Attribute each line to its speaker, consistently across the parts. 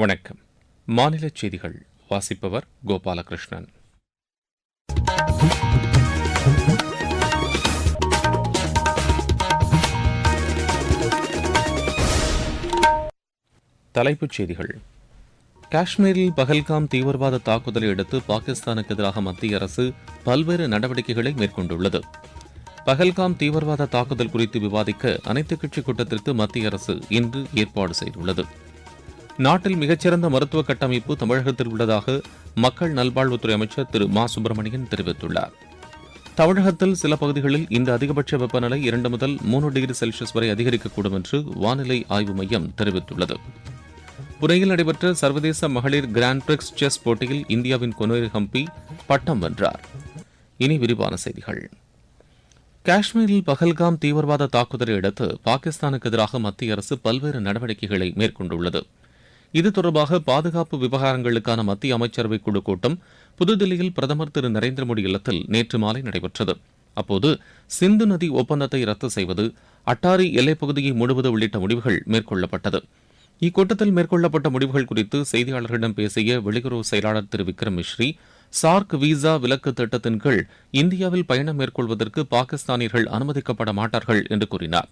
Speaker 1: வணக்கம் மாநில செய்திகள் வாசிப்பவர் கோபாலகிருஷ்ணன் தலைப்புச் செய்திகள் காஷ்மீரில் பகல்காம் தீவிரவாத தாக்குதலை அடுத்து பாகிஸ்தானுக்கு எதிராக மத்திய அரசு பல்வேறு நடவடிக்கைகளை மேற்கொண்டுள்ளது பகல்காம் தீவிரவாத தாக்குதல் குறித்து விவாதிக்க அனைத்துக் கட்சி கூட்டத்திற்கு மத்திய அரசு இன்று ஏற்பாடு செய்துள்ளது நாட்டில் மிகச்சிறந்த மருத்துவ கட்டமைப்பு தமிழகத்தில் உள்ளதாக மக்கள் நல்வாழ்வுத்துறை அமைச்சர் திரு மா சுப்பிரமணியன் தெரிவித்துள்ளார் தமிழகத்தில் சில பகுதிகளில் இந்த அதிகபட்ச வெப்பநிலை இரண்டு முதல் மூன்று டிகிரி செல்சியஸ் வரை அதிகரிக்கக்கூடும் என்று வானிலை ஆய்வு மையம் தெரிவித்துள்ளது புனேயில் நடைபெற்ற சர்வதேச மகளிர் கிராண்ட் பிரிக்ஸ் செஸ் போட்டியில் இந்தியாவின் கொனேரி ஹம்பி பட்டம் வென்றார் இனி விரிவான செய்திகள் காஷ்மீரில் பகல்காம் தீவிரவாத தாக்குதலை அடுத்து பாகிஸ்தானுக்கு எதிராக மத்திய அரசு பல்வேறு நடவடிக்கைகளை மேற்கொண்டுள்ளது இது தொடர்பாக பாதுகாப்பு விவகாரங்களுக்கான மத்திய அமைச்சரவைக் குழு கூட்டம் புதுதில்லியில் பிரதமர் திரு நரேந்திர மோடி இல்லத்தில் நேற்று மாலை நடைபெற்றது அப்போது சிந்து நதி ஒப்பந்தத்தை ரத்து செய்வது அட்டாரி எல்லைப் பகுதியை மூடுவது உள்ளிட்ட முடிவுகள் மேற்கொள்ளப்பட்டது இக்கூட்டத்தில் மேற்கொள்ளப்பட்ட முடிவுகள் குறித்து செய்தியாளர்களிடம் பேசிய வெளியுறவு செயலாளர் திரு விக்ரம் மிஸ்ரி சார்க் விசா விலக்கு திட்டத்தின் கீழ் இந்தியாவில் பயணம் மேற்கொள்வதற்கு பாகிஸ்தானியர்கள் அனுமதிக்கப்பட மாட்டார்கள் என்று கூறினாா்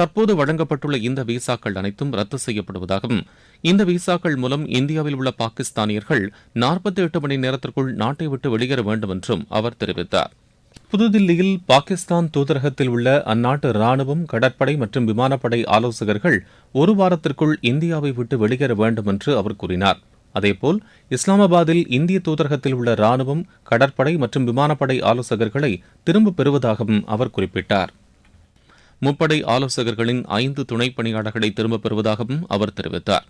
Speaker 1: தற்போது வழங்கப்பட்டுள்ள இந்த விசாக்கள் அனைத்தும் ரத்து செய்யப்படுவதாகவும் இந்த விசாக்கள் மூலம் இந்தியாவில் உள்ள பாகிஸ்தானியர்கள் நாற்பத்தி எட்டு மணி நேரத்திற்குள் நாட்டை விட்டு வெளியேற வேண்டும் என்றும் அவர் தெரிவித்தார் புதுதில்லியில் பாகிஸ்தான் தூதரகத்தில் உள்ள அந்நாட்டு ராணுவம் கடற்படை மற்றும் விமானப்படை ஆலோசகர்கள் ஒரு வாரத்திற்குள் இந்தியாவை விட்டு வெளியேற வேண்டும் என்று அவர் கூறினார் அதேபோல் இஸ்லாமாபாத்தில் இந்திய தூதரகத்தில் உள்ள ராணுவம் கடற்படை மற்றும் விமானப்படை ஆலோசகர்களை திரும்பப் பெறுவதாகவும் அவர் குறிப்பிட்டார் முப்படை ஆலோசகர்களின் ஐந்து துணை பணியாளர்களை திரும்பப் பெறுவதாகவும் அவர் தெரிவித்தார்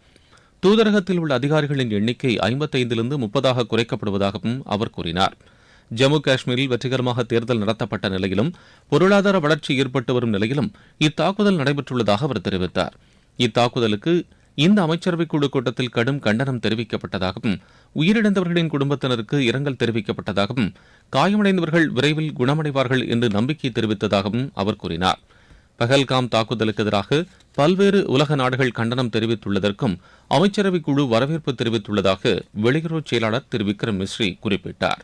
Speaker 1: தூதரகத்தில் உள்ள அதிகாரிகளின் எண்ணிக்கை ஐம்பத்தைந்திலிருந்து முப்பதாக குறைக்கப்படுவதாகவும் அவர் கூறினார் ஜம்மு காஷ்மீரில் வெற்றிகரமாக தேர்தல் நடத்தப்பட்ட நிலையிலும் பொருளாதார வளர்ச்சி ஏற்பட்டு வரும் நிலையிலும் இத்தாக்குதல் நடைபெற்றுள்ளதாக அவர் தெரிவித்தார் இத்தாக்குதலுக்கு இந்த அமைச்சரவைக் குழு கூட்டத்தில் கடும் கண்டனம் தெரிவிக்கப்பட்டதாகவும் உயிரிழந்தவர்களின் குடும்பத்தினருக்கு இரங்கல் தெரிவிக்கப்பட்டதாகவும் காயமடைந்தவர்கள் விரைவில் குணமடைவார்கள் என்று நம்பிக்கை தெரிவித்ததாகவும் அவர் கூறினார் பகல்காம் தாக்குதலுக்கு எதிராக பல்வேறு உலக நாடுகள் கண்டனம் தெரிவித்துள்ளதற்கும் அமைச்சரவை குழு வரவேற்பு தெரிவித்துள்ளதாக வெளியுறவு செயலாளர் திரு விக்ரம் மிஸ்ரி குறிப்பிட்டார்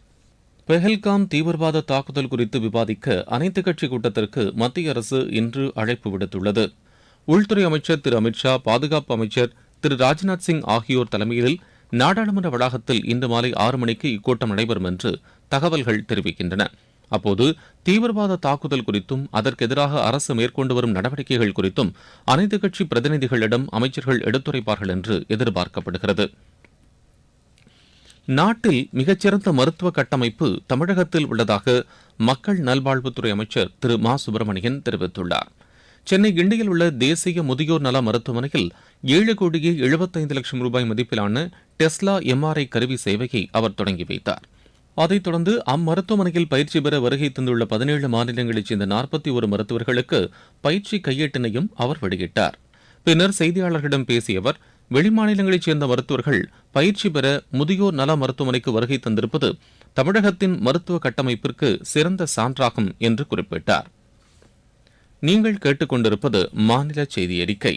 Speaker 1: பெஹல்காம் தீவிரவாத தாக்குதல் குறித்து விவாதிக்க அனைத்து கட்சி கூட்டத்திற்கு மத்திய அரசு இன்று அழைப்பு விடுத்துள்ளது உள்துறை அமைச்சர் திரு அமித்ஷா பாதுகாப்பு அமைச்சர் திரு ராஜ்நாத் சிங் ஆகியோர் தலைமையில் நாடாளுமன்ற வளாகத்தில் இன்று மாலை ஆறு மணிக்கு இக்கூட்டம் நடைபெறும் என்று தகவல்கள் தெரிவிக்கின்றன அப்போது தீவிரவாத தாக்குதல் குறித்தும் அதற்கு எதிராக அரசு மேற்கொண்டு வரும் நடவடிக்கைகள் குறித்தும் அனைத்து கட்சி பிரதிநிதிகளிடம் அமைச்சர்கள் எடுத்துரைப்பார்கள் என்று எதிர்பார்க்கப்படுகிறது நாட்டில் மிகச்சிறந்த மருத்துவ கட்டமைப்பு தமிழகத்தில் உள்ளதாக மக்கள் நல்வாழ்வுத்துறை அமைச்சர் திரு மா சுப்பிரமணியன் தெரிவித்துள்ளார் சென்னை கிண்டியில் உள்ள தேசிய முதியோர் நல மருத்துவமனையில் ஏழு கோடியே எழுபத்தைந்து லட்சம் ரூபாய் மதிப்பிலான டெஸ்லா எம்ஆர்ஐ கருவி சேவையை அவர் தொடங்கி வைத்தாா் அதைத் தொடர்ந்து அம்மருத்துவமனையில் பயிற்சி பெற வருகை தந்துள்ள பதினேழு மாநிலங்களைச் சேர்ந்த நாற்பத்தி ஒரு மருத்துவர்களுக்கு பயிற்சி கையேட்டினையும் அவர் வெளியிட்டார் பின்னர் செய்தியாளர்களிடம் பேசிய அவர் வெளிமாநிலங்களைச் சேர்ந்த மருத்துவர்கள் பயிற்சி பெற முதியோர் நல மருத்துவமனைக்கு வருகை தந்திருப்பது தமிழகத்தின் மருத்துவ கட்டமைப்பிற்கு சிறந்த சான்றாகும் என்று குறிப்பிட்டார் நீங்கள் கேட்டுக்கொண்டிருப்பது மாநில செய்தி அறிக்கை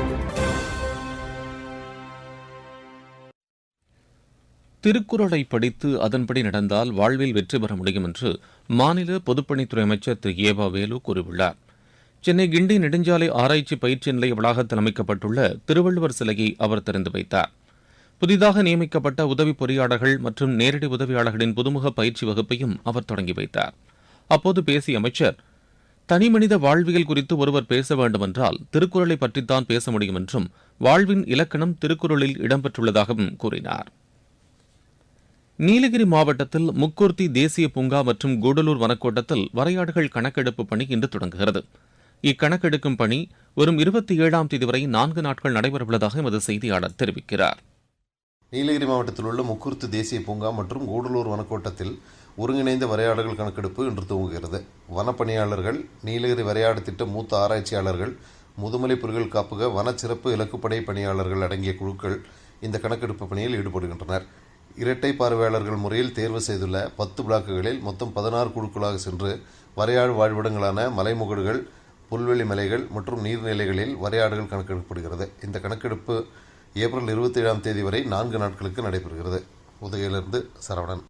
Speaker 1: திருக்குறளை படித்து அதன்படி நடந்தால் வாழ்வில் வெற்றி பெற முடியும் என்று மாநில பொதுப்பணித்துறை அமைச்சர் திரு ஏவா வேலு கூறியுள்ளார் சென்னை கிண்டி நெடுஞ்சாலை ஆராய்ச்சி பயிற்சி நிலைய வளாகத்தில் அமைக்கப்பட்டுள்ள திருவள்ளுவர் சிலையை அவர் திறந்து வைத்தார் புதிதாக நியமிக்கப்பட்ட உதவி பொறியாளர்கள் மற்றும் நேரடி உதவியாளர்களின் புதுமுக பயிற்சி வகுப்பையும் அவர் தொடங்கி வைத்தார் அப்போது பேசிய அமைச்சர் தனிமனித வாழ்வியல் குறித்து ஒருவர் பேச வேண்டுமென்றால் திருக்குறளை பற்றித்தான் பேச முடியும் என்றும் வாழ்வின் இலக்கணம் திருக்குறளில் இடம்பெற்றுள்ளதாகவும் கூறினாா் நீலகிரி மாவட்டத்தில் முக்கூர்த்தி தேசிய பூங்கா மற்றும் கூடலூர் வனக்கோட்டத்தில் வரையாடுகள் கணக்கெடுப்பு பணி இன்று தொடங்குகிறது இக்கணக்கெடுக்கும் பணி வரும் இருபத்தி ஏழாம் தேதி வரை நான்கு நாட்கள் நடைபெறவுள்ளதாக எமது செய்தியாளர் தெரிவிக்கிறார்
Speaker 2: நீலகிரி மாவட்டத்தில் உள்ள முக்கூர்த்து தேசிய பூங்கா மற்றும் கூடலூர் வனக்கோட்டத்தில் ஒருங்கிணைந்த வரையாடுகள் கணக்கெடுப்பு இன்று துவங்குகிறது வனப்பணியாளர்கள் நீலகிரி வரையாடு திட்ட மூத்த ஆராய்ச்சியாளர்கள் முதுமலை புலிகள் காப்புக வன சிறப்பு இலக்குப்படை பணியாளர்கள் அடங்கிய குழுக்கள் இந்த கணக்கெடுப்பு பணியில் ஈடுபடுகின்றனர் இரட்டை பார்வையாளர்கள் முறையில் தேர்வு செய்துள்ள பத்து பிளாக்குகளில் மொத்தம் பதினாறு குழுக்களாக சென்று வரையாடு வாழ்விடங்களான மலைமுகடுகள் புல்வெளி மலைகள் மற்றும் நீர்நிலைகளில் வரையாடுகள் கணக்கெடுக்கப்படுகிறது இந்த கணக்கெடுப்பு ஏப்ரல் இருபத்தி ஏழாம் தேதி வரை நான்கு நாட்களுக்கு நடைபெறுகிறது உதகையிலிருந்து சரவணன்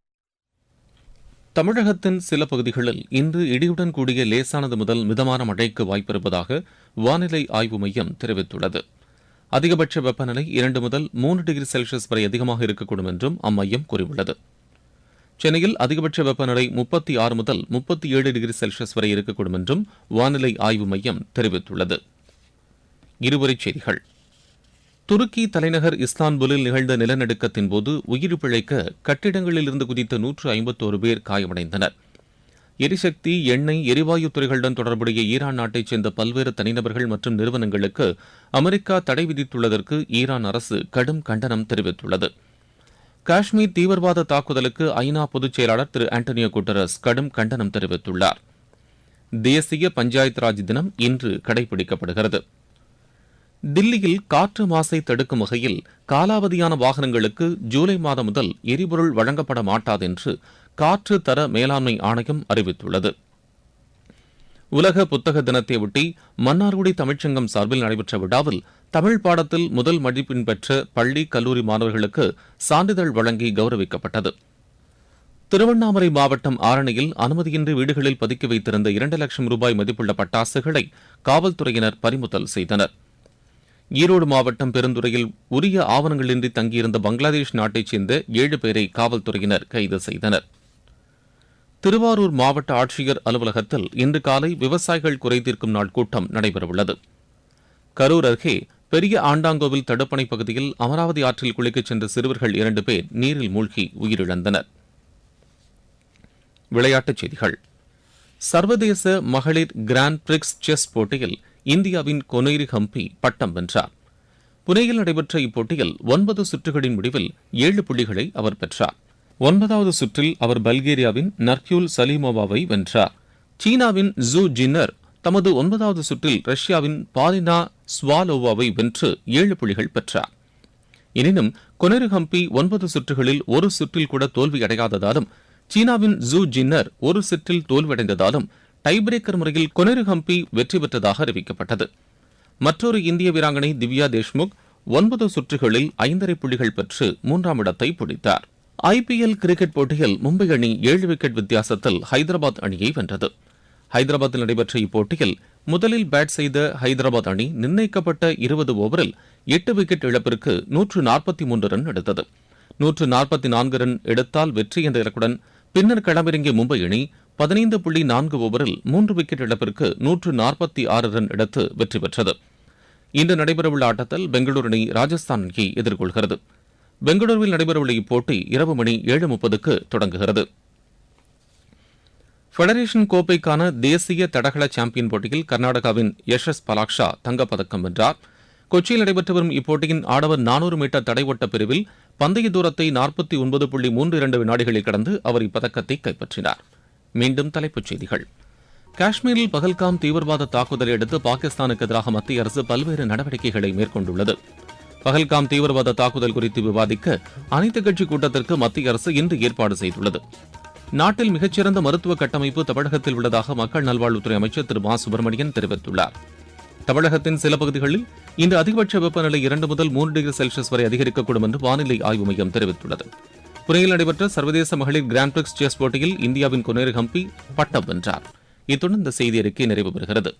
Speaker 1: தமிழகத்தின் சில பகுதிகளில் இன்று இடியுடன் கூடிய லேசானது முதல் மிதமான மழைக்கு வாய்ப்பிருப்பதாக வானிலை ஆய்வு மையம் தெரிவித்துள்ளது அதிகபட்ச வெப்பநிலை இரண்டு முதல் மூன்று டிகிரி செல்சியஸ் வரை அதிகமாக இருக்கக்கூடும் என்றும் அம்மையம் கூறியுள்ளது சென்னையில் அதிகபட்ச வெப்பநிலை முப்பத்தி ஆறு முதல் முப்பத்தி ஏழு டிகிரி செல்சியஸ் வரை இருக்கக்கூடும் என்றும் வானிலை ஆய்வு மையம் தெரிவித்துள்ளது இருவரிச் செய்திகள் துருக்கி தலைநகர் இஸ்தான்புலில் நிகழ்ந்த நிலநடுக்கத்தின் போது உயிர் பிழைக்க கட்டிடங்களிலிருந்து குதித்த நூற்று ஐம்பத்தோரு பேர் காயமடைந்தனா் எரிசக்தி எண்ணெய் எரிவாயு துறைகளுடன் தொடர்புடைய ஈரான் நாட்டைச் சேர்ந்த பல்வேறு தனிநபர்கள் மற்றும் நிறுவனங்களுக்கு அமெரிக்கா தடை விதித்துள்ளதற்கு ஈரான் அரசு கடும் கண்டனம் தெரிவித்துள்ளது காஷ்மீர் தீவிரவாத தாக்குதலுக்கு ஐநா பொதுச் செயலாளர் திரு ஆண்டனியோ குட்டரஸ் கடும் கண்டனம் தெரிவித்துள்ளார் தேசிய பஞ்சாயத் ராஜ் தினம் இன்று கடைபிடிக்கப்படுகிறது தில்லியில் காற்று மாசை தடுக்கும் வகையில் காலாவதியான வாகனங்களுக்கு ஜூலை மாதம் முதல் எரிபொருள் வழங்கப்பட மாட்டாது என்று காற்று தர மேலாண்மை ஆணையம் அறிவித்துள்ளது உலக புத்தக தினத்தையொட்டி மன்னார்குடி தமிழ்ச்சங்கம் சார்பில் நடைபெற்ற விழாவில் தமிழ் பாடத்தில் முதல் மதிப்பெண் பெற்ற பள்ளி கல்லூரி மாணவர்களுக்கு சான்றிதழ் வழங்கி கௌரவிக்கப்பட்டது திருவண்ணாமலை மாவட்டம் ஆரணியில் அனுமதியின்றி வீடுகளில் பதுக்கி வைத்திருந்த இரண்டு லட்சம் ரூபாய் மதிப்புள்ள பட்டாசுகளை காவல்துறையினர் பறிமுதல் செய்தனர் ஈரோடு மாவட்டம் பெருந்துறையில் உரிய ஆவணங்களின்றி தங்கியிருந்த பங்களாதேஷ் நாட்டைச் சேர்ந்த ஏழு பேரை காவல்துறையினர் கைது செய்தனா் திருவாரூர் மாவட்ட ஆட்சியர் அலுவலகத்தில் இன்று காலை விவசாயிகள் குறைதீர்க்கும் நாள் கூட்டம் நடைபெறவுள்ளது கரூர் அருகே பெரிய ஆண்டாங்கோவில் தடுப்பணை பகுதியில் அமராவதி ஆற்றில் குளிக்கச் சென்ற சிறுவர்கள் இரண்டு பேர் நீரில் மூழ்கி உயிரிழந்தனர் விளையாட்டுச் செய்திகள் சர்வதேச மகளிர் கிராண்ட் பிரிக்ஸ் செஸ் போட்டியில் இந்தியாவின் கொனேரி ஹம்பி பட்டம் வென்றார் புனேயில் நடைபெற்ற இப்போட்டியில் ஒன்பது சுற்றுகளின் முடிவில் ஏழு புள்ளிகளை அவர் பெற்றார் ஒன்பதாவது சுற்றில் அவர் பல்கேரியாவின் நர்க்யூல் சலீமோவாவை வென்றார் சீனாவின் ஜூ ஜின்னர் தமது ஒன்பதாவது சுற்றில் ரஷ்யாவின் பாலினா ஸ்வாலோவாவை வென்று ஏழு புள்ளிகள் பெற்றார் எனினும் கொனரு ஹம்பி ஒன்பது சுற்றுகளில் ஒரு சுற்றில் கூட தோல்வியடையாததாலும் சீனாவின் ஜூ ஜின்னர் ஒரு சுற்றில் தோல்வியடைந்ததாலும் டைபிரேக்கர் முறையில் கொனரு ஹம்பி வெற்றி பெற்றதாக அறிவிக்கப்பட்டது மற்றொரு இந்திய வீராங்கனை திவ்யா தேஷ்முக் ஒன்பது சுற்றுகளில் ஐந்தரை புள்ளிகள் பெற்று மூன்றாம் இடத்தை பிடித்தார் ஐபிஎல் கிரிக்கெட் போட்டியில் மும்பை அணி ஏழு விக்கெட் வித்தியாசத்தில் ஹைதராபாத் அணியை வென்றது ஹைதராபாத்தில் நடைபெற்ற இப்போட்டியில் முதலில் பேட் செய்த ஹைதராபாத் அணி நிர்ணயிக்கப்பட்ட இருபது ஓவரில் எட்டு விக்கெட் இழப்பிற்கு நூற்று நாற்பத்தி மூன்று ரன் எடுத்தது நூற்று நாற்பத்தி நான்கு ரன் எடுத்தால் வெற்றி என்ற இலக்குடன் பின்னர் களமிறங்கிய மும்பை அணி பதினைந்து புள்ளி நான்கு ஓவரில் மூன்று விக்கெட் இழப்பிற்கு நூற்று நாற்பத்தி ஆறு ரன் எடுத்து வெற்றி பெற்றது இன்று நடைபெறவுள்ள ஆட்டத்தில் பெங்களூரு அணி ராஜஸ்தான் அணியை எதிர்கொள்கிறது பெங்களூருவில் நடைபெறவுள்ள இப்போட்டி இரவு மணி ஏழு முப்பதுக்கு தொடங்குகிறது ஃபெடரேஷன் கோப்பைக்கான தேசிய தடகள சாம்பியன் போட்டியில் கர்நாடகாவின் யஷஸ் பலாக்ஷா தங்கப்பதக்கம் வென்றார் கொச்சியில் நடைபெற்று வரும் இப்போட்டியின் ஆடவர் நானூறு மீட்டர் தடைவட்ட பிரிவில் பந்தய தூரத்தை நாற்பத்தி ஒன்பது புள்ளி மூன்று இரண்டு வினாடிகளில் கடந்து அவர் இப்பதக்கத்தை கைப்பற்றினார் மீண்டும் தலைப்புச் செய்திகள் காஷ்மீரில் பகல்காம் தீவிரவாத தாக்குதலை அடுத்து பாகிஸ்தானுக்கு எதிராக மத்திய அரசு பல்வேறு நடவடிக்கைகளை மேற்கொண்டுள்ளது பகல்காம் தீவிரவாத தாக்குதல் குறித்து விவாதிக்க அனைத்துக் கட்சி கூட்டத்திற்கு மத்திய அரசு இன்று ஏற்பாடு செய்துள்ளது நாட்டில் மிகச்சிறந்த மருத்துவ கட்டமைப்பு தமிழகத்தில் உள்ளதாக மக்கள் நல்வாழ்வுத்துறை அமைச்சர் திரு மா சுப்பிரமணியன் தெரிவித்துள்ளார் தமிழகத்தின் சில பகுதிகளில் இந்த அதிகபட்ச வெப்பநிலை இரண்டு முதல் மூன்று டிகிரி செல்சியஸ் வரை அதிகரிக்கக்கூடும் என்று வானிலை ஆய்வு மையம் தெரிவித்துள்ளது புனேயில் நடைபெற்ற சர்வதேச மகளிர் கிராண்ட் பிரிக்ஸ் செஸ் போட்டியில் இந்தியாவின் குனேர் ஹம்பி பட்டம் வென்றார் இத்துடன் இந்த செய்தி அறிக்கை நிறைவு பெறுகிறது